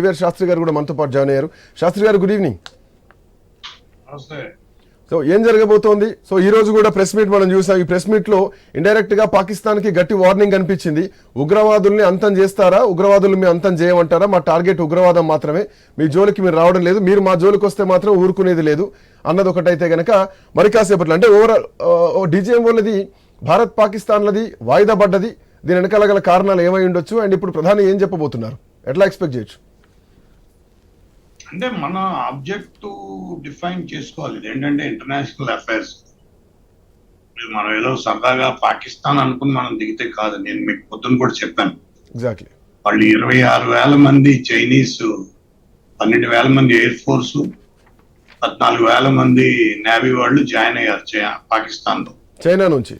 TVR Sastry గారు కూడా మనతో పాటు జాయిన్ అయ్యారు. శాస్త్రి గారు గుడ్ ఈవినింగ్ సో ఏం జరగబోతోంది? సో ఈ రోజు కూడా ప్రెస్ మీట్ మనం చూసాం. ఈ ప్రెస్ మీట్లో ఇండైరెక్ట్గా పాకిస్తాన్కి గట్టి వార్నింగ్ కనిపించింది. ఉగ్రవాదుల్ని అంతం చేస్తారా? ఉగ్రవాదులు మీ అంతం చేయమంటారా? మా టార్గెట్ ఉగ్రవాదం మాత్రమే. మీ జోలికి మీరు రావడం లేదు. మీరు మా జోలికి వస్తే మాత్రం ఊరుకునేది లేదు అన్నది ఒకటైతే గనక మరి కాసేపట్లో అంటే ఓవరాల్ డీజీఎం వాళ్ళది భారత్ పాకిస్తాన్లది వాయిదా పడ్డది. దీని వెనకాల గల కారణాలు ఏమై ఉండొచ్చు? అండ్ ఇప్పుడు ప్రధాని ఏం చెప్పబోతున్నారు? ఎట్లా ఎక్స్పెక్ట్ చేయొచ్చు? అంటే మన ఆబ్జెక్ట్ డిఫైన్ చేసుకోవాలి. ఇది ఏంటంటే ఇంటర్నేషనల్ అఫైర్స్. మనం ఏదో సరదాగా పాకిస్తాన్ అనుకుని మనం దిగితే కాదు. నేను మీకు పొద్దున కూడా చెప్పాను. ఎగ్జాక్ట్లీ వాళ్ళు ఇరవై ఆరు వేల మంది చైనీస్ పన్నెండు వేల మంది ఎయిర్ ఫోర్స్ పద్నాలుగు వేల మంది నేవీ వాళ్ళు జాయిన్ అయ్యారు పాకిస్తాన్లో చైనా నుంచి?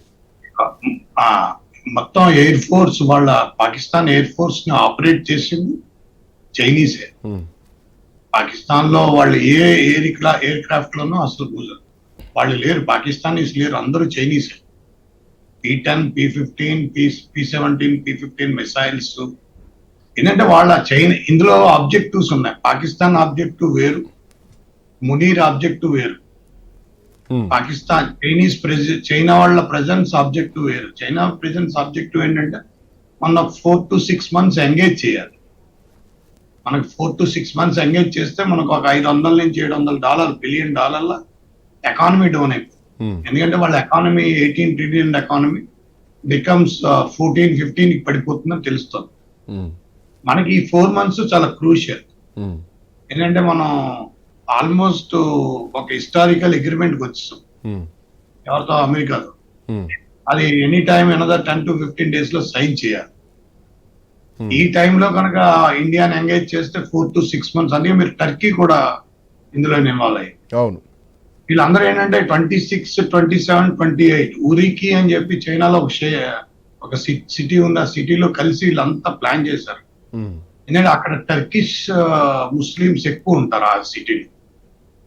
మొత్తం ఎయిర్ ఫోర్స్ వాళ్ళ పాకిస్తాన్ ఎయిర్ ఫోర్స్ని ఆపరేట్ చేసింది చైనీసే. పాకిస్తాన్లో వాళ్ళు ఏ ఎయిర్ ఎయిర్ క్రాఫ్ట్ లోనూ అసలు కూర్చోరు. వాళ్ళు లేరు. పాకిస్తానీస్ లేరు. అందరూ Chinese. P ten P fifteen P P seventeen P fifteen missiles ఏంటంటే వాళ్ళ చైనా ఇందులో ఆబ్జెక్టివ్స్ ఉన్నాయి. పాకిస్తాన్ ఆబ్జెక్టివ్ వేరు. మునీర్ ఆబ్జెక్టివ్ వేరు. Hmm. పాకిస్తాన్ చైనీస్ ప్రెసి చైనా వాళ్ళ ప్రజెన్స్ ఆబ్జెక్టివ్ వేరు. చైనా ప్రజెన్స్ ఆబ్జెక్టివ్ ఏంటంటే మన four to six months engage చేయాలి. మనకు four to six months engage చేస్తే మనకు ఒక ఐదు వందల నుంచి ఏడు వందల డాలర్ బిలియన్ డాలర్ల ఎకానమీ డౌన్ అయిపోతుంది Hmm. ఎందుకంటే వాళ్ళ economy eighteen trillion economy becomes fourteen fifteen పడిపోతుందని తెలుస్తుంది Hmm. మనకి ఈ ఫోర్ మంత్స్ చాలా క్రూషియల్ Hmm. ఎందుకంటే మనం ఆల్మోస్ట్ ఒక హిస్టారికల్ అగ్రిమెంట్ వచ్చేసాం Hmm. ఎవరితో అమెరికాతో Hmm. అది any time another ten to fifteen డేస్లో సైన్ చేయాలి. ఈ టైంలో కనుక ఇండియాని ఎంగేజ్ చేస్తే ఫోర్ టు సిక్స్ మంత్స్ అందుకే మీరు టర్కీ కూడా ఇందులో ఇన్వాల్వ్ అయ్యి అవును. వీళ్ళందరూ ఏంటంటే twenty six twenty seven twenty eight ఉరికి అని చెప్పి చైనాలో ఒక షే ఒక సిటీ ఉంది ఆ సిటీలో కలిసి వీళ్ళంతా ప్లాన్ చేశారు. ఎందుకంటే అక్కడ టర్కిష్ ముస్లిమ్స్ ఎక్కువ ఉంటారు ఆ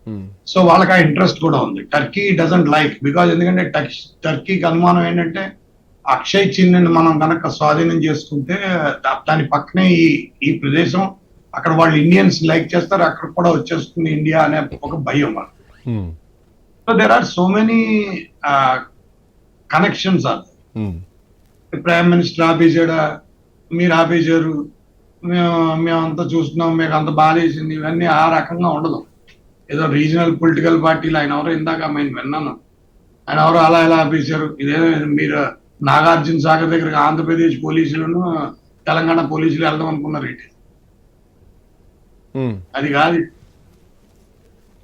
Hmm. సో వాళ్ళకి ఆ ఇంట్రెస్ట్ కూడా ఉంది. టర్కీ డజంట్ లైక్ బికాజ్ ఎందుకంటే టర్కీ టర్కీకి అనుమానం ఏంటంటే అక్షయ్ చిన్నని మనం కనుక స్వాధీనం చేసుకుంటే దాని పక్కనే ఈ ఈ ప్రదేశం అక్కడ వాళ్ళు ఇండియన్స్ లైక్ చేస్తారు అక్కడ కూడా వచ్చేస్తుంది ఇండియా అనే ఒక భయం Hmm. So there are so many connections are. Prime minister ఆపేసాడా మీరు ఆపేశారు. మేము మేమంతా చూస్తున్నాం మీకు అంత బాధేసింది ఇవన్నీ ఆ రకంగా ఉండదు. ఏదో రీజనల్ పొలిటికల్ పార్టీలు ఆయన ఎవరో ఇందాక నేను విన్నాను. ఆయన ఎవరో అలా ఎలా ఆపేశారు. ఇదే మీరు నాగార్జున సాగర్ దగ్గర ఆంధ్రప్రదేశ్ పోలీసులను తెలంగాణ పోలీసులు వెళ్దాం అనుకున్నారు. అది కాదు.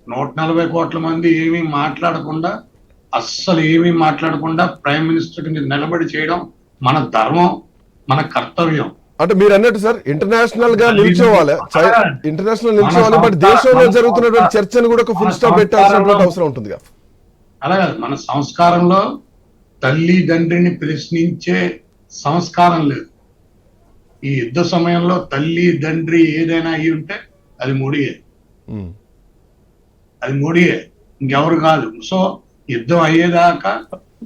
నూట నలభై కోట్ల మంది ఏమీ మాట్లాడకుండా అస్సలు ఏమీ మాట్లాడకుండా ప్రైమ్ మినిస్టర్ని నిలబడి చేయడం మన ధర్మం మన కర్తవ్యం. అంటే మీరు అన్నట్టు సార్ ఇంటర్నేషనల్గా నిల్చోవాలి ఇంటర్నేషనల్ నిల్చోవాలి బట్ దేశంలో జరుగుతున్నటువంటి చర్చను కూడా ఒక ఫుల్ స్టాప్ పెట్టాల్సినటువంటి అవసరం ఉంటుందిగా. అలాగే మన సంస్కారంలో తల్లి తండ్రిని ప్రశ్నించే సంస్కారం లేదు. ఈ యుద్ధ సమయంలో తల్లి తండ్రి ఏదైనా అయి ఉంటే అది మోడీయే. అది మోడీయే. ఇంకెవరు కాదు. సో యుద్ధం అయ్యేదాకా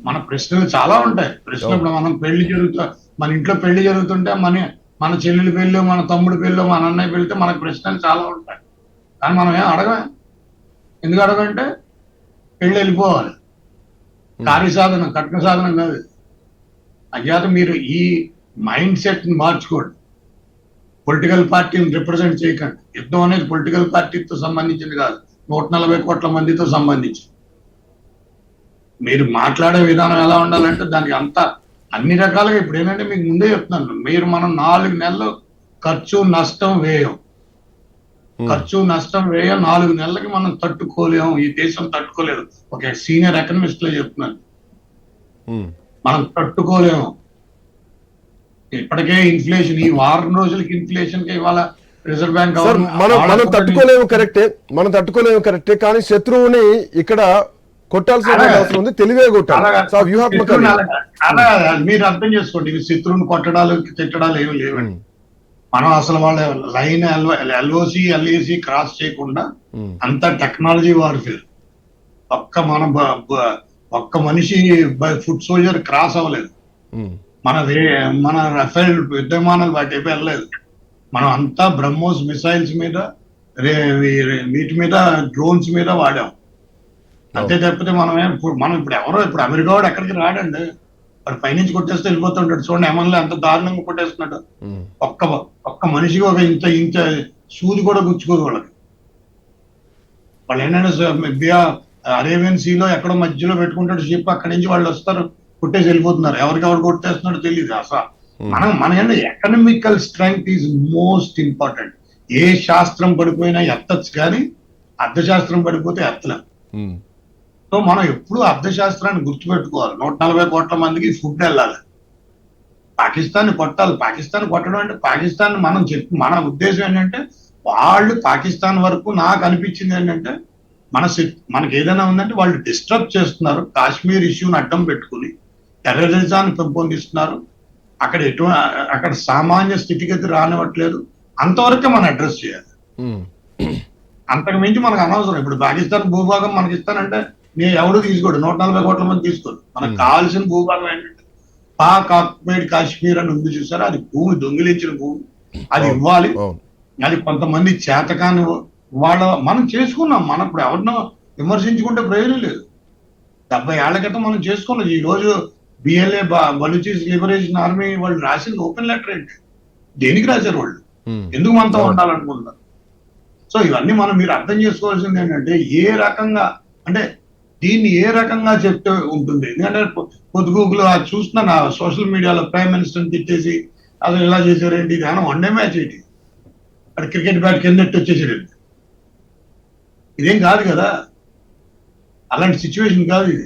మన ప్రశ్నలు చాలా ఉంటాయి. ఇప్పుడు మనం పెళ్ళి జరుగుతా మన ఇంట్లో పెళ్ళి జరుగుతుంటే మన మన చెల్లెలి పెళ్ళి మన తమ్ముడి పెళ్ళి మన అన్నయ్య పెళ్తే మనకు ప్రశ్నలు చాలా ఉంటాయి. కానీ మనం ఏం అడగమే ఎందుకు అడగంటే పెళ్ళి వెళ్ళిపోవాలి. Hmm. కార్య సాధనం కట్న సాధనం కాదు. అజ్ఞాత మీరు ఈ మైండ్ సెట్ని మార్చుకోండి. పొలిటికల్ పార్టీని రిప్రజెంట్ చేయకండి. యుద్ధం అనేది పొలిటికల్ పార్టీతో సంబంధించింది కాదు. నూట నలభై కోట్ల మందితో సంబంధించి మీరు మాట్లాడే విధానం ఎలా ఉండాలంటే దానికి అంతా అన్ని రకాలుగా ఇప్పుడు ఏంటంటే మీకు ముందే చెప్తున్నాను. మీరు మనం నాలుగు నెలలు ఖర్చు నష్టం వ్యయం ఖర్చు నష్టం వ్యయం నాలుగు నెలలకి మనం తట్టుకోలేము. ఈ దేశం తట్టుకోలేదు. ఒక సీనియర్ ఎకనమిస్ట్లో చెప్తున్నాను. మనం తట్టుకోలేము. ఇప్పటికే ఇన్ఫ్లేషన్ ఈ వారం రోజులకి ఇన్ఫ్లేషన్కి ఇవాళ రిజర్వ్ బ్యాంక్ మనం మనం తట్టుకోలేము కరెక్టే. మనం తట్టుకోలేము కరెక్టే. కానీ శత్రువుని ఇక్కడ కొట్టాల్సిన. అవసరం ఉంది. తెలివే కొట్టాలి. వ్యూహాత్మక మీరు అర్థం చేసుకోండి. శత్రువుని కొట్టడాలు తిట్టడాలు ఏమి లేవండి. మనం అసలు వాళ్ళ లైన్ ఎల్ఓసి ఎల్ఏసి క్రాస్ చేయకుండా. అంత టెక్నాలజీ వార్ఫేర్ ఒక్క మన ఒక్క మనిషి ఫుడ్ సోల్జర్ క్రాస్ అవ్వలేదు. మన మన రఫేల్ యుద్ధ విమానాలు వాటి వెళ్ళలేదు. మనం అంతా బ్రహ్మోస్ మిసైల్స్ మీద వీటి మీద డ్రోన్స్ మీద వాడాం. అంతే తప్పితే మనం మనం ఇప్పుడు ఎవరో ఇప్పుడు అమెరికా వాడు ఎక్కడికి రాడండి. వాడు పైనుంచి కొట్టేస్తే వెళ్ళిపోతుంటాడు చూడండి ఎమ్మెల్యే అంత దారుణంగా కొట్టేస్తున్నాడు. ఒక్క ఒక్క మనిషికి ఒక ఇంత ఇంత సూది కూడా గుచ్చుకోదు వాళ్ళకి. వాళ్ళు ఏంటంటే బియా అరేబియన్ సీలో ఎక్కడో మధ్యలో పెట్టుకుంటాడు షిప్ అక్కడి నుంచి వాళ్ళు వస్తారు కొట్టేసి వెళ్ళిపోతున్నారు. ఎవరికి ఎవరు కొట్టేస్తున్నాడో తెలియదు అసలు మనం మన economical strength is most important ఏ శాస్త్రం పడిపోయినా ఎత్తచ్చు కానీ అర్థశాస్త్రం పడిపోతే ఎత్తలేం. సో మనం ఎప్పుడు అర్థశాస్త్రాన్ని గుర్తుపెట్టుకోవాలి. నూట నలభై కోట్ల మందికి ఫుడ్ వెళ్ళాలి. పాకిస్తాన్ కొట్టాలి. పాకిస్తాన్ కొట్టడం అంటే పాకిస్తాన్ మనం చెప్పి మన ఉద్దేశం ఏంటంటే వాళ్ళు పాకిస్తాన్ వరకు నాకు అనిపించింది ఏంటంటే మన మనకి ఏదైనా ఉందంటే వాళ్ళు డిస్టర్బ్ చేస్తున్నారు. కాశ్మీర్ ఇష్యూని అడ్డం పెట్టుకుని టెర్రరిజాన్ని పెంపొందిస్తున్నారు. అక్కడ ఎటు అక్కడ సామాన్య స్థితిగతి రానివ్వట్లేదు. అంతవరకే మనం అడ్రస్ చేయాలి. అంతకు మించి మనకు అనవసరం. ఇప్పుడు పాకిస్తాన్ భూభాగం మనకి ఇస్తానంటే నేను ఎవడు తీసుకోడు. నూట నలభై కోట్ల మంది తీసుకోడు మనకు. కావాల్సిన భూభాగం ఏంటంటే పాక్ ఆక్యుపైడ్ కాశ్మీర్ అని ఉంది చూసారా? అది భూమి దొంగిలించిన భూమి. అది. ఇవ్వాలి. అది కొంతమంది చేతకాని వాళ్ళ మనం చేసుకున్నాం. మనం ఇప్పుడు ఎవరినో విమర్శించుకుంటే ప్రయోజనం లేదు. డెబ్బై ఏళ్ళ క్రితం మనం చేసుకున్నాం. ఈ రోజు బిఎల్ఏ బలూచిస్ లిబరేషన్ ఆర్మీ వాళ్ళు రాసింది ఓపెన్ లెటర్ ఏంటి? దేనికి రాశారు వాళ్ళు? ఎందుకు మనతో. ఉండాలనుకుంటున్నారు? సో ఇవన్నీ మనం మీరు అర్థం చేసుకోవాల్సింది ఏంటంటే ఏ రకంగా అంటే దీన్ని ఏ రకంగా చెప్తే ఉంటుంది? ఎందుకంటే పొద్దుగూకులు అది చూస్తున్నా సోషల్ మీడియాలో ప్రైమ్ మినిస్టర్ తిట్టేసి అసలు ఇలా చేశారేంటి? ఇది ఏమన్నా వన్ డే మ్యాచ్ ఏంటి? అక్కడ క్రికెట్ బ్యాట్ కింద వచ్చేసాడు ఇదేం కాదు కదా? అలాంటి సిచ్యువేషన్ కాదు ఇది.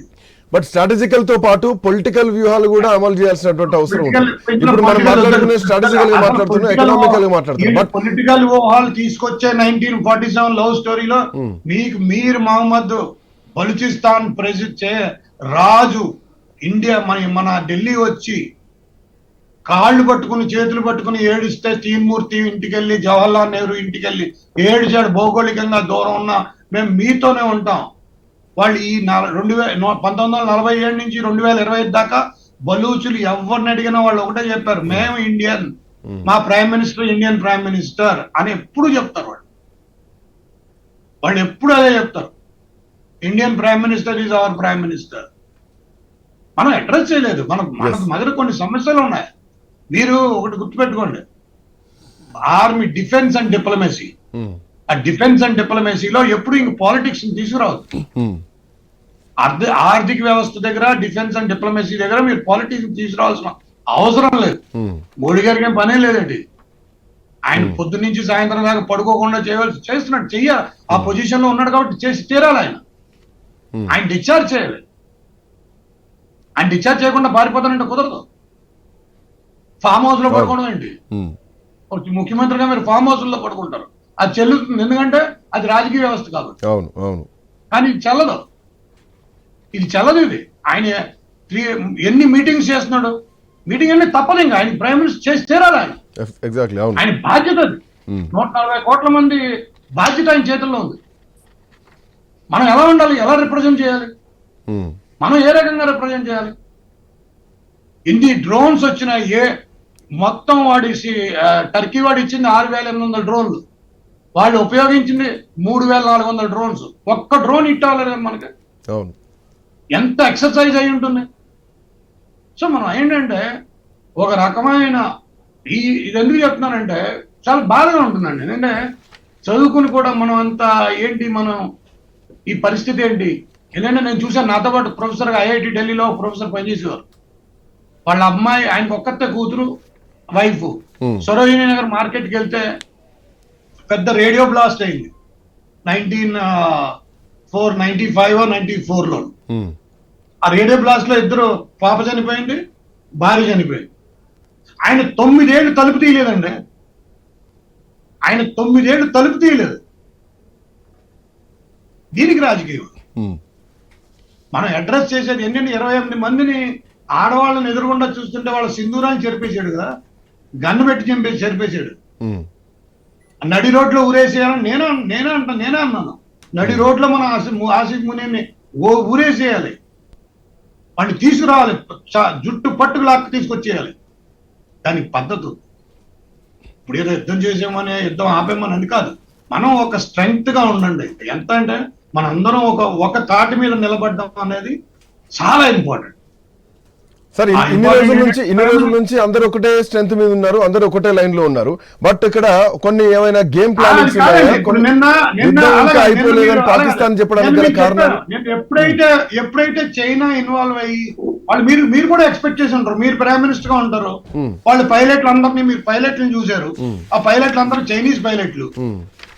బట్ స్ట్రాటజికల్తో పాటు పొలిటికల్ వ్యూహాలు కూడా అమలు చేయాల్సినటువంటి అవసరం ఉంటుంది Political- ఇప్పుడు మనం మాట్లాడుకునే స్ట్రాటజికల్గా అసలు మాట్లాడుతున్నాం political ఎకనామికల్గా మాట్లాడుతున్నాం బట్ పొలిటికల్ ఊహాలు తీసుకొచ్చే నైన్టీన్ ఫార్టీ సెవెన్ లవ్ స్టోరీలో. మీకు మీర్ మహమ్మద్ బలుచిస్తాన్ చే రాజు ఇండియా మన మన ఢిల్లీ వచ్చి కాళ్ళు పట్టుకుని చేతులు పట్టుకుని ఏడిస్తే తీన్మూర్తి ఇంటికి వెళ్ళి జవహర్లాల్ నెహ్రూ ఇంటికి వెళ్ళి ఏడిచాడు. భౌగోళికంగా దూరం ఉన్న మేము మీతోనే ఉంటాం. వాళ్ళు ఈ రెండు వేల పంతొమ్మిది వందల నలభై ఏడు నుంచి రెండు వేల ఇరవై ఐదు దాకా బలూచులు ఎవరిని అడిగినా వాళ్ళు ఒకటే చెప్పారు. మేము. ఇండియన్. మా prime minister Indian prime minister అని ఎప్పుడు చెప్తారు వాళ్ళు. వాళ్ళు ఎప్పుడు అదే చెప్తారు. Indian prime minister is our prime minister మనం అడ్రస్ చేయలేదు. మనం మన Yes. దగ్గర కొన్ని సమస్యలు ఉన్నాయి. మీరు ఒకటి గుర్తుపెట్టుకోండి. ఆర్మీ డిఫెన్స్ అండ్ డిప్లొమసీ ఆ డిఫెన్స్ అండ్ డిప్లొమసీలో ఎప్పుడు ఇంక పాలిటిక్స్ తీసుకురావద్దు. ఉమ్, ఆర్థిక ఆర్థిక వ్యవస్థ దగ్గర డిఫెన్స్ అండ్ డిప్లొమసీ దగ్గర మీరు పాలిటిక్స్ తీసుకురావాల్సిన అవసరం లేదు. ఉమ్, మోడీ గారికి ఏం పనే లేదండి. ఆయన పొద్దు నుంచి సాయంత్రం దాకా పడుకోకుండా చేయవలసి చేస్తున్నాడు చెయ్యాలి. ఆ పొజిషన్లో ఉన్నాడు కాబట్టి చేసి తీరాలి ఆయన. ఆయన డిశ్చార్జ్ చేయాలి. ఆయన డిశ్చార్జ్ చేయకుండా పారిపోతానంటే కుదరదు. ఫామ్ హౌస్లో అవును. పడుకోవడం ఏంటి? ఒక ముఖ్యమంత్రిగా మీరు ఫామ్ హౌస్లో పడుకుంటారు. అది చెల్లుతుంది. ఎందుకంటే అది రాజకీయ వ్యవస్థ కాబట్టి. అవును అవును. కానీ ఇది చెల్లదు. ఇది చెల్లదు ఇది. ఆయన త్రీ- ఎన్ని మీటింగ్స్ చేస్తున్నాడు? మీటింగ్ అన్ని తప్పదు ఇంకా. ఆయన ప్రైమ్ మినిస్టర్ చేసి తీరాలి ఆయన. ఎగ్జాక్ట్లీ అవును. ఆయన బాధ్యత అది. ఉమ్, నూట నలభై కోట్ల మంది బాధ్యత ఆయన చేతుల్లో ఉంది. మనం ఎలా ఉండాలి? ఎలా రిప్రజెంట్ చేయాలి? మనం ఏ రకంగా రిప్రజెంట్ చేయాలి? ఇన్ని డ్రోన్స్ వచ్చినాయి ఏ మొత్తం వాడి టర్కీ వాడు ఇచ్చింది ఆరు వేల ఎనిమిది వందల డ్రోన్లు వాళ్ళు ఉపయోగించింది మూడు వేల నాలుగు వందల డ్రోన్స్ ఒక్క డ్రోన్ ఇట్టాలి మనకి ఎంత ఎక్సర్సైజ్ అయి ఉంటుంది? సో మనం ఏంటంటే ఒక రకమైన ఈ ఇది ఎందుకు చెప్తున్నానంటే చాలా బాధగా ఉంటుందండి. ఎందుకంటే చదువుకుని కూడా మనం అంత ఏంటి మనం ఈ పరిస్థితి ఏంటి? ఎందుకంటే నేను చూశాను. నాతో పాటు ప్రొఫెసర్గా ఐఐటి ఢిల్లీలో ప్రొఫెసర్ పనిచేసేవారు. వాళ్ళ అమ్మాయి ఆయనకు ఒక్కతే కూతురు వైఫ్. సరోజినీ నగర్ మార్కెట్కి వెళ్తే పెద్ద రేడియో బ్లాస్ట్ అయింది. Nineteen four ninety five ninety ఫోర్లో. ఉమ్, ఆ రేడియో బ్లాస్ట్లో ఇద్దరు పాప చనిపోయింది భార్య చనిపోయింది. ఆయన తొమ్మిదేళ్ళు తలుపు తీయలేదండి. ఆయన తొమ్మిదేళ్ళు తలుపు తీయలేదు. దీనికి రాజకీయం. మనం అడ్రస్ చేసేది ఎన్ని ఇరవై ఎనిమిది మందిని ఆడవాళ్ళని ఎదురుగుండా చూస్తుంటే వాళ్ళ సింధూరాన్ని చెరిపేశాడు కదా. గన్ను పెట్టి చంపేసి చెరిపేశాడు. నడి రోడ్లో ఊరేసేయాలని నేనే నేనే అంటా నేనే అన్నాను. నడి రోడ్లో మన ఆసి- ఆసిఫ్ మునిని ఓ ఊరేసేయాలి. వాడిని తీసుకురావాలి. జుట్టు పట్టుకు లాక్కు తీసుకొచ్చేయాలి. దానికి పద్ధతి. ఇప్పుడు ఏదో యుద్ధం చేసామని యుద్ధం ఆపేమని అని కాదు. మనం ఒక స్ట్రెంగ్త్గా ఉండండి. ఎంత అంటే మనందరం ఒక ఒక తాటి మీద నిలబడడం అనేది చాలా ఇంపార్టెంట్ సార్ ఇన్ని- రోజుల నుంచి ఇన్ని రోజుల నుంచి అందరూ ఒకటే స్ట్రెంత్ మీద ఉన్నారు అందరూ ఒకటే లైన్లో ఉన్నారు. బట్ ఇక్కడ కొన్ని ఏమైనా గేమ్ ప్లానింగ్స్ ఇంకా అయిపోలేదని పాకిస్తాన్ చెప్పడానికి గల కారణం ఎప్పుడైతే ఎప్పుడైతే చైనా ఇన్వాల్వ్ అయ్యి వాళ్ళు మీరు మీరు కూడా ఎక్స్పెక్ట్ చేసి ఉంటారు. మీరు ప్రైమ్ మినిస్టర్గా ఉంటారు. వాళ్ళు పైలట్లు అందరినీ మీరు పైలట్లను చూశారు. ఆ పైలట్లు అందరూ చైనీస్ పైలట్లు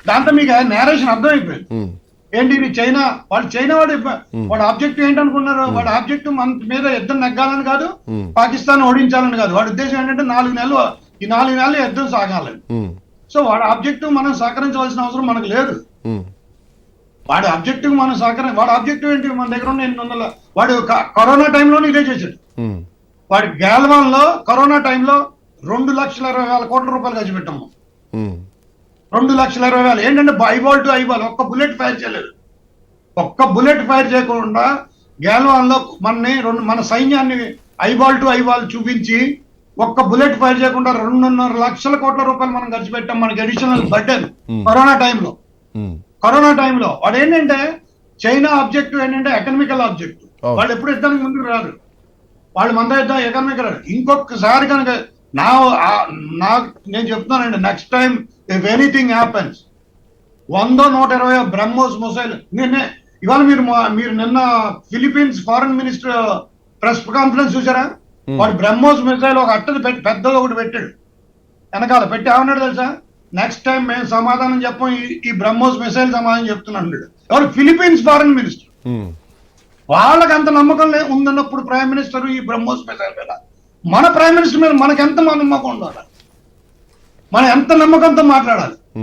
దాంతో మీకు నేరేషన్ అర్థమైపోయింది. ఉమ్, ఏంటి ఇది చైనా? వాళ్ళు చైనా వాడు వాడు ఆబ్జెక్టివ్ ఏంటనుకున్నారు? వాడు ఆబ్జెక్టివ్ మన మీద యుద్ధం నెగ్గాలని కాదు. పాకిస్తాన్ ఓడించాలని కాదు. వాడి ఉద్దేశం ఏంటంటే నాలుగు నెలలు ఈ నాలుగు నెలలు యుద్ధం సాగాలని సో వాడి ఆబ్జెక్టివ్ మనం సహకరించవలసిన అవసరం మనకు లేదు. వాడి ఆబ్జెక్టివ్ మనం సహకరి వాడి ఆబ్జెక్టివ్ ఏంటి? మన దగ్గర ఉన్న ఎనిమిది వందల వాడు కరోనా టైంలోనే ఇదే చేశాడు. వాడి గ్యాల్వాన్లో కరోనా టైంలో రెండు లక్షల ఇరవై వేల కోట్ల రూపాయలు ఖర్చు పెట్టాము. రెండు లక్షల ఇరవై వేలు. ఏంటంటే ఐబాల్ టు ఐబాల్ ఒక్క బుల్లెట్ ఫైర్ చేయలేదు. ఒక్క బుల్లెట్ ఫైర్ చేయకుండా గ్యాల్వాన్లో మనని రెండు మన సైన్యాన్ని ఐబాల్ టు ఐబాల్ చూపించి ఒక్క బుల్లెట్ ఫైర్ చేయకుండా రెండున్నర లక్షల కోట్ల రూపాయలు మనం ఖర్చు పెట్టాం. మనకి అడిషనల్ బడ్జెట్ Hmm. కరోనా టైంలో. ఉమ్, కరోనా టైంలో. వాడు ఏంటంటే చైనా ఆబ్జెక్టివ్ ఏంటంటే ఎకనామికల్ ఆబ్జెక్టివ్ Oh. వాళ్ళు ఎప్పుడు యుద్ధానికి ముందుకు రారు వాళ్ళు మన యుద్ధం ఎకనామికల్. ఇంకొకసారి కనుక నా నా నేను చెప్తున్నానండి next time if anything happens వందో నూట ఇరవై బ్రహ్మోస్ మొసైల్. నిన్నే ఇవాళ మీరు మీరు నిన్న Philippines foreign minister press conference చూసారా Hmm. వాడు బ్రహ్మోస్ మిసైల్ ఒక అట్టది పెట్టి పెద్దది ఒకటి పెట్టాడు. వెనకాల పెట్టి ఏమన్నాడు తెలుసా? నెక్స్ట్ టైం మేము సమాధానం చెప్పం ఈ- బ్రహ్మోస్ మిసైల్ సమాధానం చెప్తున్నాడు ఎవరు? Philippines foreign minister. ఉమ్, వాళ్ళకి అంత నమ్మకం లే ఉందన్నప్పుడు ప్రైమ్ మినిస్టర్ ఈ బ్రహ్మోస్ మిసైల్ మీద. మన ప్రైమ్ మినిస్టర్ మీద మనకి ఎంత నమ్మకం ఉండాలి? మనం ఎంత నమ్మకంతో మాట్లాడాలి?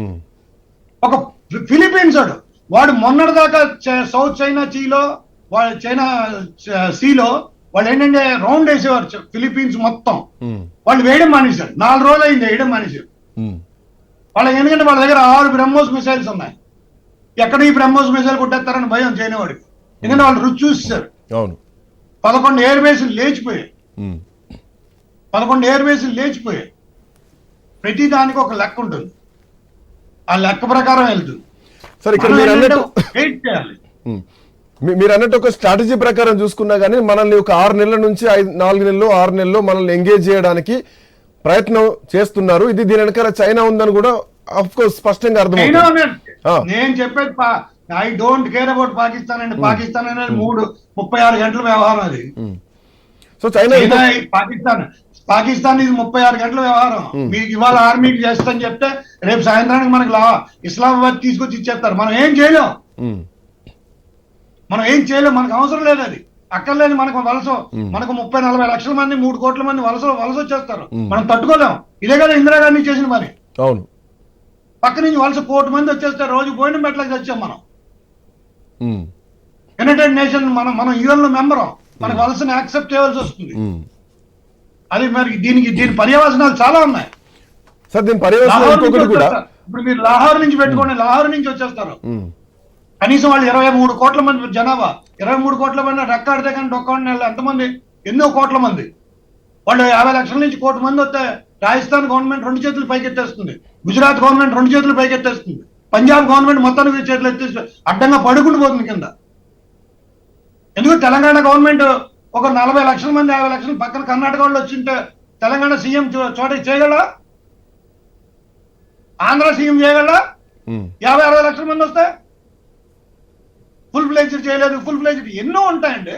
ఒక ఫిలిపీన్స్ వాడు. వాడు మొన్నటి దాకా చ- సౌత్ చైనా చీలో వాడు చైనా సీలో వాళ్ళు ఏంటంటే రౌండ్ వేసేవారు ఫిలిపీన్స్ మొత్తం. వాళ్ళు వేయడం మానేశారు నాలుగు రోజులు అయింది వేయడం మానేశారు వాళ్ళకి ఎందుకంటే వాళ్ళ దగ్గర ఆరు బ్రహ్మోస్ మిసైల్స్ ఉన్నాయి. ఎక్కడ ఈ బ్రహ్మోస్ మిసైల్ కొట్టేస్తారని భయం చైనా వాడికి ఎందుకంటే వాళ్ళు రుచి చూస్తారు పదకొండు ఎయిర్ బేస్లు లేచిపోయాయి. పదకొండు ఎయిర్ బేస్లు లేచిపోయాయి. ప్రతి దానికి ఒక లెక్క ఉంటుంది. ఆ లెక్క ప్రకారం వెళ్తుంది. సార్ ఇక్కడ మీరు అన్నట్టు వెయిట్ చేయాలి. మీరు అన్నట్టు ఒక స్ట్రాటజీ ప్రకారం చూసుకున్నా కానీ మనల్ని ఒక ఆరు నెలల నుంచి ఐదు నాలుగు నెలలు ఆరు నెలలు మనల్ని ఎంగేజ్ చేయడానికి ప్రయత్నం చేస్తున్నారు. ఇది దీని వెనకాల చైనా ఉందని కూడా అఫ్ కోర్స్ స్పష్టంగా ఆ. నేను చెప్పేది I don't care about Pakistan అండి పాకిస్తాన్ అనేది మూడు ముప్పై ఆరు గంటల వ్యవహారం అది. సో చైనా పాకిస్తాన్ పాకిస్తాన్ ఇది ముప్పై ఆరు గంటల వ్యవహారం. మీకు ఇవాళ ఆర్మీకి చేస్తాని చెప్తే రేపు సాయంత్రానికి మనకి లా ఇస్లామాబాద్ తీసుకొచ్చి ఇచ్చేస్తారు. మనం ఏం చేయలేం. మనం ఏం చేయలేం. మనకు అవసరం లేదు అది. అక్కర్లేదు మనకు వలస మనకు ముప్పై నలభై లక్షల మంది మూడు కోట్ల మంది వలస వలస వచ్చేస్తారు. మనం తట్టుకోలేం. ఇదే కదా ఇందిరాగాంధీ చేసిన పని. అవును. పక్క నుంచి వలస కోటి మంది వచ్చేస్తే రోజు పోయిన మెట్లకి వచ్చాం మనం. యునైటెడ్ నేషన్ మనం మనం యుఎన్లో మెంబరం. మనకు వలసని యాక్సెప్ట్ చేయవలసి వస్తుంది. అది మరి దీనికి దీని పర్యవసనాలు చాలా ఉన్నాయి. సార్ దీని పర్యవసనం లాహోర్ నుంచి ఇంకొకటి కూడా. ఇప్పుడు మీరు లాహోర్ నుంచి పెట్టుకోండి లాహోర్ నుంచి వచ్చేస్తారు. కనీసం వాళ్ళు ఇరవై మూడు కోట్ల మంది జనాభా ఇరవై మూడు కోట్ల మంది రెక్కాడితే కానీ డొక్కాడిన వాళ్ళు ఎంతమంది? ఎన్నో కోట్ల మంది. వాళ్ళు యాభై లక్షల నుంచి కోటి మంది వస్తే రాజస్థాన్ గవర్నమెంట్ రెండు చేతులు పైకెత్తేస్తుంది గుజరాత్ గవర్నమెంట్ రెండు చేతులు పైకెత్తేస్తుంది పంజాబ్ గవర్నమెంట్ మొత్తానికి చేతులు ఎత్తేస్తుంది. అడ్డంగా పడుకుంటూ పోతుంది కింద. ఎందుకు? తెలంగాణ గవర్నమెంట్ ఒక నలభై లక్షల మంది యాభై లక్షల పక్కన కర్ణాటక వాళ్ళు వచ్చింటే తెలంగాణ సీఎం చోట చేయగల ఆంధ్ర సీఎం చేయగల యాభై అరవై లక్షల మంది వస్తే ఫుల్ ఫ్లెజ్డ్ చేయలేదు ఫుల్ ఫ్లెజ్డ్ ఎన్నో ఉంటాయండి.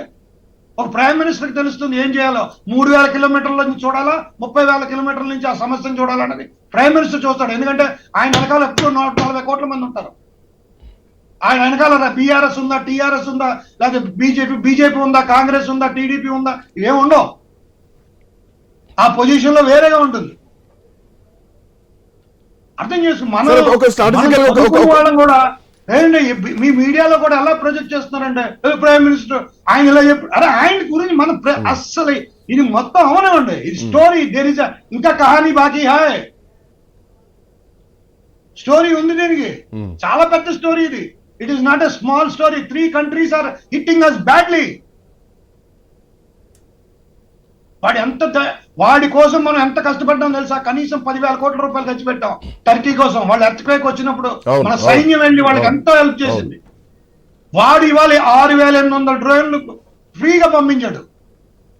ఒక ప్రైమ్ మినిస్టర్ తెలుస్తుంది ఏం చేయాలో. మూడు వేల కిలోమీటర్ల నుంచి చూడాలా? ముప్పై వేల కిలోమీటర్ల నుంచి ఆ సమస్యను చూడాలన్నది ప్రైమ్ మినిస్టర్ చూస్తాడు. ఎందుకంటే ఆయన వెనకాల ఎప్పుడు నూట నలభై కోట్ల మంది ఉంటారు. ఆయన వెనకాల బీఆర్ఎస్ ఉందా టీఆర్ఎస్ ఉందా లేకపోతే బీజేపీ బీజేపీ ఉందా కాంగ్రెస్ ఉందా టీడీపీ ఉందా ఇవేం ఉండవు. ఆ పొజిషన్లో వేరేగా ఉంటుంది. అర్థం చేసుకు మన సరే, ఒక strategical మన ఒక- ఒక- చదువుకున్న వాళ్ళం కూడా మీ మీడియాలో కూడా ఎలా ప్రొజెక్ట్ చేస్తున్నారంటే "ఏ, ప్రైమ్ మినిస్టర్ ఆయన ఇలా చెప్పు అరే ఆయన గురించి మన ప్ర- అస్సలు ఇది మొత్తం అవునండి ఇది స్టోరీ దేర్ ఇస్ ఇంకా కహానీ బాకీ హాయ్. స్టోరీ ఉంది దీనికి. Hmm. చాలా పెద్ద స్టోరీ ఇది. It is not a small story three countries are hitting us badly వాడు ఎంత వాడి కోసం మనం ఎంత కష్టపడ్డాం తెలుసా? కనీసం పదివేల కోట్ల రూపాయలు ఖర్చు పెట్టాం టర్కీ కోసం. వాళ్ళు ఎర్త్క్వేక్ వచ్చినప్పుడు మన. సైన్యం వెళ్ళి వాళ్ళకి. ఎంతో హెల్ప్ చేసింది. వాడు ఇవాళ ఆరు వేల ఎనిమిది వందల డ్రోన్లు ఫ్రీగా పంపించాడు.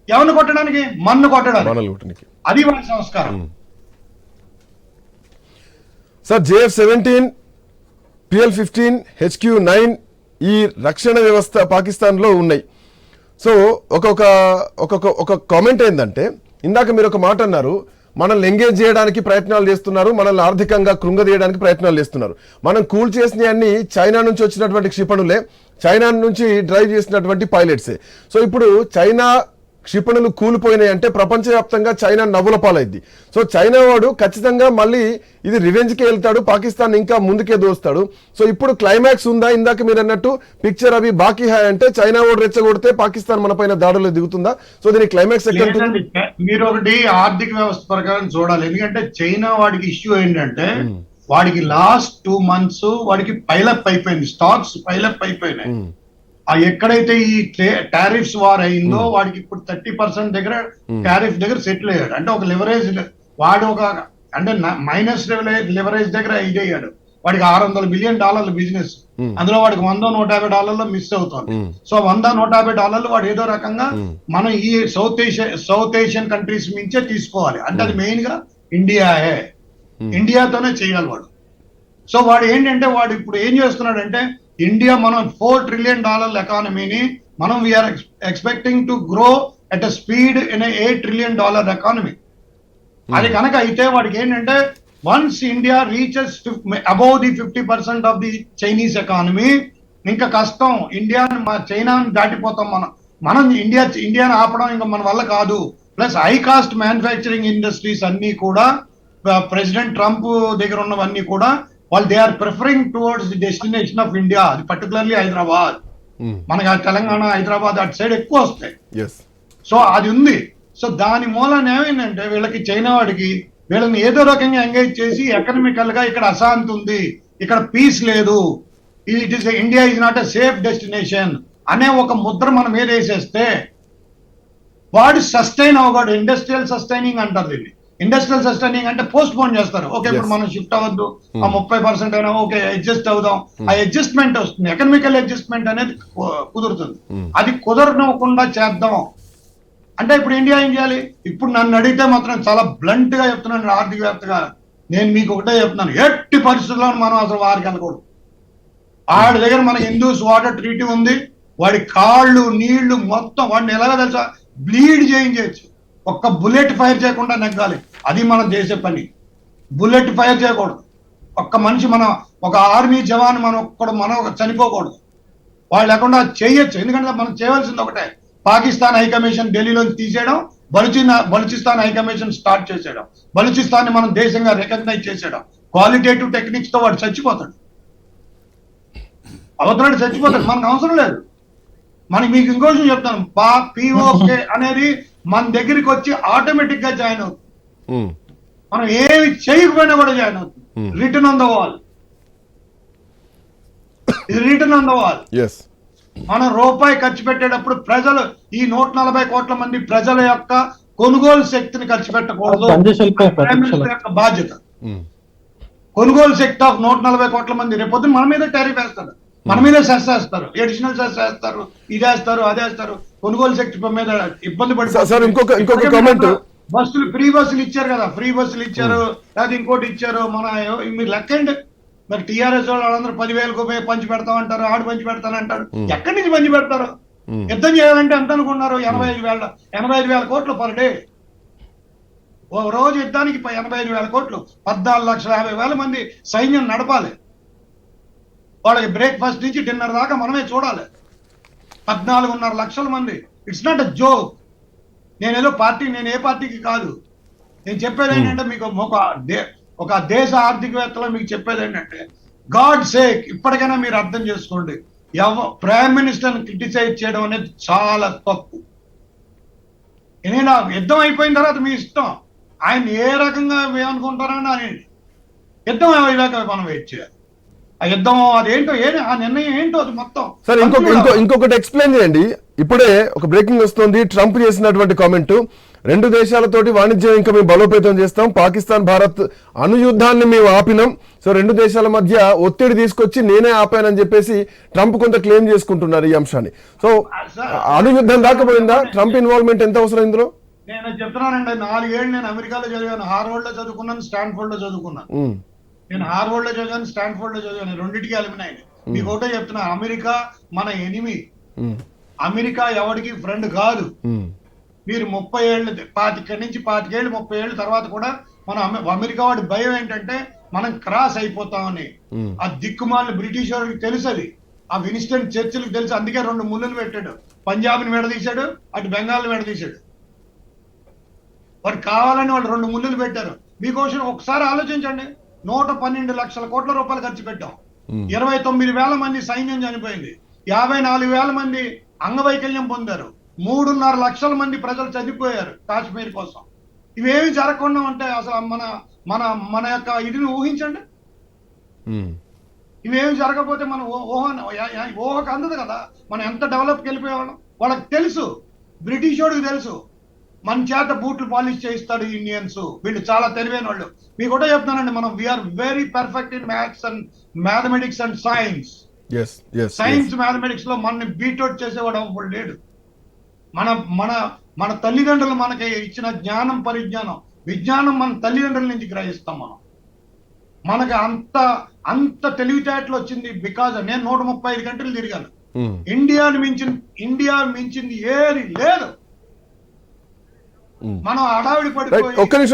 ఎవరిని కొట్టడానికి? మన్ను కొట్టడానికి. అది వాడి సంస్కారం. Sir JF seventeen PL fifteen HQ nine ఈ రక్షణ వ్యవస్థ పాకిస్తాన్లో ఉన్నాయి. సో ఒక్కొక్క ఒక్కొక్క ఒక కామెంట్ ఏంటంటే ఇందాక మీరు ఒక మాట అన్నారు మనల్ని ఎంగేజ్ చేయడానికి ప్రయత్నాలు చేస్తున్నారు మనల్ని ఆర్థికంగా కృంగదీయడానికి ప్రయత్నాలు చేస్తున్నారు. మనం కూల్ చేసినవన్నీ చైనా నుంచి వచ్చినటువంటి క్షిపణులే చైనా నుంచి డ్రైవ్ చేసినటువంటి పైలట్సే. సో ఇప్పుడు చైనా క్షిపణులు కూలిపోయినాయి అంటే ప్రపంచవ్యాప్తంగా చైనా నవ్వుల పాలైద్ది. సో చైనా వాడు ఖచ్చితంగా మళ్ళీ ఇది రివెంజ్కి వెళ్తాడు పాకిస్తాన్ ఇంకా ముందుకే దోస్తాడు. సో ఇప్పుడు క్లైమాక్స్ ఉందా? ఇందాక మీరు అన్నట్టు పిక్చర్ అవి బాకీ హాయ్ అంటే చైనా వాడు రెచ్చగొడితే పాకిస్తాన్ మన పైన దాడులు దిగుతుందా సో దీని క్లైమాక్స్ ఎక్కడ మీరు ఒకటి ఆర్థిక వ్యవస్థ ప్రకారం చూడాలి. ఎందుకంటే చైనా వాడికి ఇష్యూ ఏంటంటే వాడికి లాస్ట్ టూ మంత్స్ వాడికి పైలప్ అయిపోయింది. స్టాక్స్ పైలప్ అయిపోయినాయి. ఎక్కడైతే ఈ టారిఫ్స్ వార్ అయిందో వాడికి ఇప్పుడు థర్టీ పర్సెంట్ దగ్గర టారిఫ్ దగ్గర సెటిల్ అయ్యాడు. అంటే ఒక లివరేజ్ వాడు ఒక అంటే మైనస్ లివరేజ్ దగ్గర ఇదయ్యాడు వాడికి ఆరు వందల బిలియన్ డాలర్ల బిజినెస్ Hmm. అందులో వాడికి వంద నూట యాభై డాలర్లు మిస్ అవుతుంది. Hmm. సో వంద నూట యాభై డాలర్లు వాడు ఏదో రకంగా మనం ఈ South Asia South Asian countries నుంచే తీసుకోవాలి. అంటే అది మెయిన్గా ఇండియాయే ఇండియాతోనే చేయాలి వాడు. సో వాడు ఏంటంటే వాడు ఇప్పుడు ఏం చేస్తున్నాడంటే ఇండియా మనం ఫోర్ ట్రిలియన్ డాలర్ల ఎకానమీని మనం we're expecting to grow at a speed in eight trillion dollar economy అది కనుక అయితే వాడికి ఏంటంటే once India reaches above the fifty percent of the Chinese economy ఇంకా కష్టం. ఇండియా చైనాని దాటిపోతాం మనం. మనం ఇండియా ఇండియాని ఆపడం ఇంకా మన వల్ల కాదు. Plus high cost manufacturing industries అన్ని కూడా ప్రెసిడెంట్ ట్రంప్ దగ్గర ఉన్నవన్నీ కూడా వాళ్ళు they are preferring towards the destination of India అది పర్టికులర్లీ హైదరాబాద్ మనకి ఆ తెలంగాణ హైదరాబాద్ అటు సైడ్ ఎక్కువ వస్తాయి. సో అది ఉంది. సో దాని మూలన ఏమైందంటే వీళ్ళకి చైనా వాడికి వీళ్ళని ఏదో రకంగా ఎంగేజ్ చేసి ఎకనామికల్గా ఇక్కడ అశాంతి ఉంది. ఇక్కడ పీస్ లేదు. It is India is not a safe destination అనే ఒక ముద్ర మనం వేసేస్తే వాడు సస్టైన్ అవ్వగాడు ఇండస్ట్రియల్ సస్టైనింగ్ అంటారు దీన్ని. ఇండస్ట్రియల్ సస్టైనింగ్ అంటే పోస్ట్ పోన్ చేస్తారు. ఓకే ఇప్పుడు. మనం షిఫ్ట్ అవ్వద్దు ఆ ముప్పై పర్సెంట్ అయినా ఓకే అడ్జస్ట్ అవుదాం. ఆ అడ్జస్ట్మెంట్ వస్తుంది. ఎకనామికల్ అడ్జస్ట్మెంట్ అనేది కుదురుతుంది. Hmm. అది కుదరనివ్వకుండా చేద్దాం. అంటే ఇప్పుడు ఇండియా ఏం చేయాలి? ఇప్పుడు నన్ను అడిగితే మాత్రం చాలా బ్లంట్గా చెప్తున్నాను ఆర్థికవేత్తగా నేను మీకు ఒకటే చెప్తున్నాను. ఎట్టి పరిస్థితుల్లో మనం అసలు వారికి వెళ్ళకూడదు ఆడి దగ్గర మనకి హిందూస్ వాటర్ ట్రీటీ ఉంది. వాడి కాళ్ళు నీళ్ళు మొత్తం వాడిని ఎలాగో తెలుసా? బ్లీడ్ చేయించవచ్చు ఒక్క బుల్లెట్ ఫైర్ చేయకుండా నెగ్గాలి. అది మనం చేసే పని. బుల్లెట్ ఫైర్ చేయకూడదు. ఒక్క మనిషి మన ఒక ఆర్మీ జవాన్ మనం ఒక్కడు మనం చనిపోకూడదు. వాళ్ళు లేకుండా చేయొచ్చు. ఎందుకంటే మనం చేయవలసింది ఒకటే. పాకిస్తాన్ హైకమిషన్ ఢిల్లీలో తీసేయడం బలుచి బలుచిస్తాన్ హైకమిషన్ స్టార్ట్ చేసేయడం బలుచిస్తాన్ని మనం దేశంగా రికగ్నైజ్ చేసేయడం. క్వాలిటేటివ్ టెక్నిక్స్తో వాడు చచ్చిపోతాడు. అవతలాడు చచ్చిపోతాడు. మనకు అవసరం లేదు. మనకి మీకు ఇంకో విషయం చెప్తాను. పా పిఓకే అనేది మన దగ్గరికి వచ్చి ఆటోమేటిక్గా జాయిన్ అవుతుంది మనం ఏమి చేయకపోయినా కూడా జాయిన్ అవుతుంది. రిటర్న్ ఆన్ ద వాల్ ఇది రిటర్న్ ఆన్ ద వాల్ మనం రూపాయి ఖర్చు పెట్టేటప్పుడు ప్రజలు ఈ నూట నలభై కోట్ల మంది ప్రజల యొక్క కొనుగోలు శక్తిని ఖర్చు పెట్టకూడదు. యొక్క బాధ్యత. కొనుగోలు శక్తి ఆఫ్ నూట నలభై కోట్ల మంది రేపొద్దున మన మీద టారిఫ్ వేస్తారు మన మీద సెస్ వేస్తారు ఎడిషనల్ సెస్ వేస్తారు ఇది వేస్తారు అది వేస్తారు. కొనుగోలు శక్తి మీద ఇబ్బంది పడి సార్, సార్, ఇంకొక- ఇంకొక బస్సులు ఫ్రీ బస్సులు ఇచ్చారు కదా ఫ్రీ బస్సులు ఇచ్చారు లేదా ఇంకోటి ఇచ్చారు మన మీరు లెక్కండి మరి టీఆర్ఎస్ వాళ్ళు వాళ్ళందరూ పదివేలకు పోయి పంచి పెడతాం అంటారు ఆడు పంచి పెడతాను అంటారు ఎక్కడి నుంచి పంచి పెడతారు? యుద్ధం చేయాలంటే ఎంత అనుకున్నారు? ఎనభై ఐదు వేల ఎనభై ఐదు వేల కోట్లు పర్ డే. ఓ రోజు యుద్ధానికి ఎనభై ఐదు వేల కోట్లు. పద్నాలుగు లక్షల యాభై వేల మంది సైన్యం నడపాలి. వాళ్ళకి బ్రేక్ఫాస్ట్ నుంచి డిన్నర్ దాకా మనమే చూడాలి. పద్నాలుగున్నర లక్షల మంది. ఇట్స్ నాట్ అ జోక్ నేను ఏదో పార్టీ నేను ఏ పార్టీకి కాదు. నేను చెప్పేది ఏంటంటే మీకు ఒక ఒక దేశ ఆర్థికవేత్తలో మీకు చెప్పేది ఏంటంటే గాడ్ సేక్ ఇప్పటికైనా మీరు అర్థం చేసుకోండి. ఎవ ప్రైమ్ మినిస్టర్ క్రిటిసైజ్ చేయడం అనేది చాలా తప్పు. నేను యుద్ధం అయిపోయిన తర్వాత మీ ఇష్టం. ఆయన ఏ రకంగా ఏమనుకుంటారని అని యుద్ధం అయ్యాక మనం వెయిట్ చేయాలి. ఆ యుద్ధం అదేంటో ఏ ఆ నిర్ణయం ఏంటో అది మొత్తం. సార్ ఇంకొక ఇంకో ఇంకొకటి ఎక్స్ప్లెయిన్ చేయండి. ఇప్పుడే ఒక బ్రేకింగ్ వస్తుంది. ట్రంప్ చేసినటువంటి కామెంట్ రెండు దేశాలతోటి వాణిజ్యం ఇంకా మేము బలోపేతం చేస్తాం. పాకిస్తాన్ భారత్ అణుయుద్ధాన్ని మేము ఆపినాం. సో రెండు దేశాల మధ్య ఒత్తిడి తీసుకొచ్చి నేనే ఆపానని చెప్పేసి ట్రంప్ కొంత క్లెయిమ్ చేసుకుంటున్నారు ఈ అంశాన్ని. సో అణుయుద్ధం దాకపోయిందా ట్రంప్ ఇన్వాల్వ్మెంట్ ఎంత అవసరం ఇందులో? నేను చెప్తున్నానండి నాలుగేళ్ళు నేను అమెరికాలో చదివాను. హార్వర్డ్లో చదువుకున్నాను స్టాన్ఫోర్డ్లో చదువుకున్నాను నేను హార్వర్డ్లో చదివాను స్టాన్ఫోర్డ్లో చదివాను రెండింటికి ఎలిమినాయి మీకు ఒకటే చెప్తున్నా అమెరికా మన ఎనిమి. అమెరికా ఎవరికి ఫ్రెండ్ కాదు. మీరు ముప్పై ఏళ్ళు పాతిక నుంచి పాతికేళ్ళు ముప్పై ఏళ్ళు తర్వాత కూడా మన అమె- అమెరికా వాడి భయం ఏంటంటే మనం క్రాస్ అయిపోతామని. ఆ దిక్కుమాలిన బ్రిటిష్ వాడికి తెలుసు అది ఆ వినిస్టన్ చర్చిలకు తెలుసు అందుకే రెండు ముళ్ళులు పెట్టాడు. పంజాబ్ని విడదీశాడు అటు బెంగాల్ని విడదీశాడు వాడు కావాలని వాళ్ళు రెండు ముళ్ళులు పెట్టారు. మీకోసం ఒకసారి ఆలోచించండి. నూట పన్నెండు లక్షల కోట్ల రూపాయలు ఖర్చు పెట్టాం. ఇరవై తొమ్మిది వేల మంది సైన్యం చనిపోయింది. యాభై నాలుగు వేల మంది అంగవైకల్యం పొందారు. మూడున్నర లక్షల మంది ప్రజలు చనిపోయారు కాశ్మీర్ కోసం. ఇవేమి జరగకుండా ఉంటే అసలు మన మన మన యొక్క ఇదిని ఊహించండి. ఇవేమి జరగకపోతే మన ఊహ ఊహకు అందదు కదా. మనం ఎంత డెవలప్కి వెళ్ళిపోయేవాళ్ళం? వాళ్ళకి తెలుసు. బ్రిటిష్ వాడికి తెలుసు. మన చేత బూట్లు పాలిష్ చేయిస్తాడు ఇండియన్స్ వీళ్ళు చాలా తెలివైన వాళ్ళు మీకు కూడా చెప్తానండి మనం we're very perfect in maths and mathematics and science science మ్యాథమెటిక్స్లో మనని బీట్అవుట్ చేసేవాడు ఒకడు లేడు. మన మన మన తల్లిదండ్రులు మనకి ఇచ్చిన జ్ఞానం పరిజ్ఞానం. విజ్ఞానం మన తల్లిదండ్రుల నుంచి గ్రహిస్తాం మనం. మనకి అంత అంత తెలివితేటలు వచ్చింది బికాజ్ నేను నూట ముప్పై ఐదు గంటలు తిరిగాను. ఉమ్, ఇండియాని మించిన ఇండియా మించింది ఏది లేదు. మనం హడావిడి పడిపోయి ఒక్క నిమిషం.